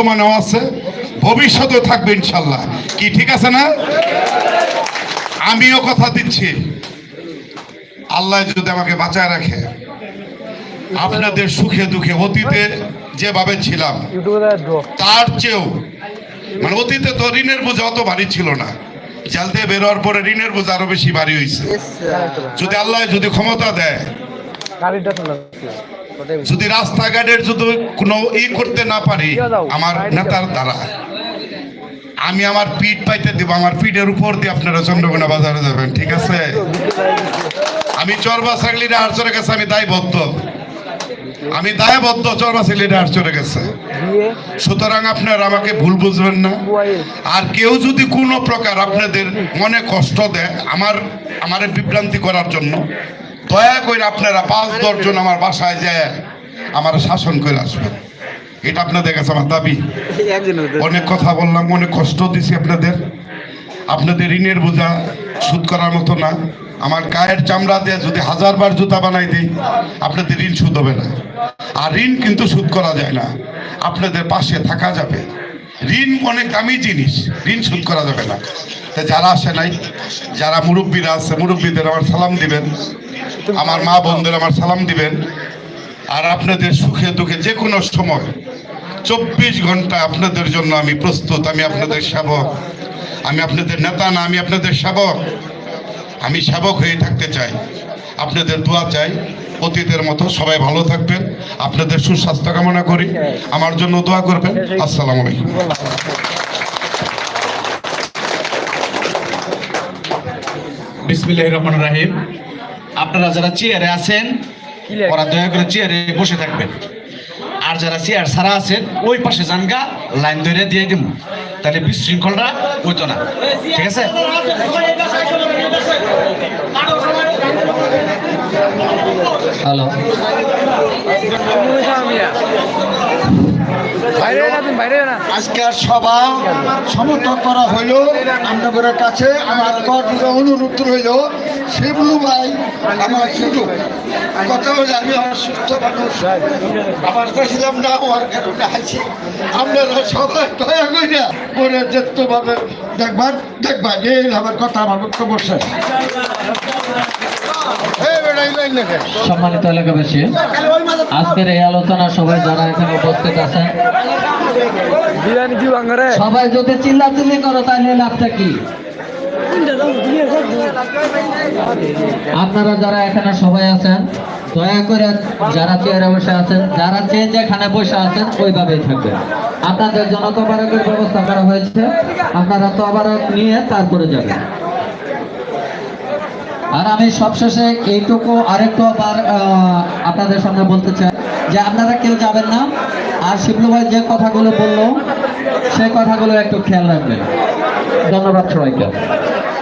বর্তমানেও আছে, ভবিষ্যতেও থাকবে ইনশাল্লাহ। কি ঠিক আছে না? আমিও কথা দিচ্ছি। আল্লাহ যদি আমাকে বাঁচায় রাখে, আপনাদের সুখে দুঃখে অতীতে যেভাবে ছিলাম, তার চেয়েও মানে অতীতে তো ঋণের বোঝা অত ভারী ছিল না। জাল দিয়ে বেরোয়ার পরে ঋণের বোঝা আরও বেশি ভারী হয়েছে যদি আল্লাহ যদি ক্ষমতা দেয় যদি রাস্তাঘাটের যদি কোনো ই করতে না পারি, আমার নেতার দ্বারা। আমি আমার পিঠ পাইতে দিব, আমার পিঠের উপর দিয়ে আপনারা চন্দ্রকোনা বাজারে যাবেন, ঠিক আছে? আমি চরবা ছাগলিরা আটচরে গেছে আমি দায়বদ্ধ। আমি দায়বদ্ধ চরবা ছাগলিরা আটচরে গেছে সুতরাং আপনারা আমাকে ভুল বুঝবেন না। আর কেউ যদি কোনো প্রকার আপনাদের মনে কষ্ট দেয় আমার আমার বিভ্রান্তি করার জন্য দয়া করে আপনারা পাঁচ দশজন আমার বাসায় যায় আমার শাসন করে আসবেন এটা আপনাদের কাছে আমার দাবি। অনেক কথা বললাম অনেক কষ্ট দিছি আপনাদের। আপনাদের ঋণের বোঝা সুদ করার মতো না। আমার গায়ের চামড়া দিয়ে যদি হাজারবার জুতা বানাই দিই আপনাদের ঋণ সুদ হবে না। আর ঋণ কিন্তু সুদ করা যায় না। আপনাদের পাশে থাকা যাবে। ঋণ অনেক দামি জিনিস ঋণ সুদ করা যাবে না। তা যারা আসে নাই যারা মুরব্বীরা আছে মুরব্বীদের আমার সালাম দিবেন। আমার মা বোনদের আমার সালাম দিবেন। আর আপনাদের সুখে দুঃখে যে কোনো সময় চব্বিশ ঘণ্টা আপনাদের জন্য আমি প্রস্তুত আমি আপনাদের সেবক আমি আপনাদের নেতা না আমি আপনাদের সেবক। আমি সেবক হয়ে থাকতে চাই। আপনাদের দোয়া চাই অতীতের মতো সবাই ভালো থাকবেন আপনাদের সুস্বাস্থ্য কামনা করি আমার জন্য দোয়া করবেন। আসসালামু আলাইকুম। বিসমিল্লাহ রহমান রাহিম। আপনারা যারা চেয়ারে আছেন ওরা দয়া করে চেয়ারে বসে থাকবেন। আর যারা চেয়ার সারা আছেন ওই পাশে জানগা লাইন ধরে দিয়ে দিব তাহলে বিশৃঙ্খলরা হইতো না। ঠিক আছে? হ্যালো আজকের সভা সমর্থন করা হইল আপনাদের কাছে আমার কর্মীর অনুরোধ হইল শিবলু ভাই, আমার সুযোগ কথা হলে আমি আমার সুস্থ মানুষ। আমার চাইছিলাম না আপনারা সবাই দেখবার দেখবার। এই আমার কথা, আমার বক্তব্য সম্মানিত এলাকাবাসী আজকের এই আলোচনা সবাই যারা এখানে উপস্থিত আছেন সবাই যদি চিল্লাচিল্লি করো তাহলে লাভটা কি? আপনারা যারা এখানে সবাই আছেন দয়া করে যারা চেয়ারে বসে আছেন যারা চেয়ে যেখানে বসে আছেন ওইভাবেই থাকবেন। আপনাদের জন্য তবারকের ব্যবস্থা করা হয়েছে। আপনারা তো তবারক নিয়ে তারপরে যাবেন। আর আমি সবশেষে এইটুকু আরেকটু আবার আপনাদের সামনে বলতে চাই যে আপনারা কেউ যাবেন না। আর শিবলু ভাই যে কথাগুলো বলল, সেই কথাগুলো একটু খেয়াল রাখবেন। ধন্যবাদ সবাইকে।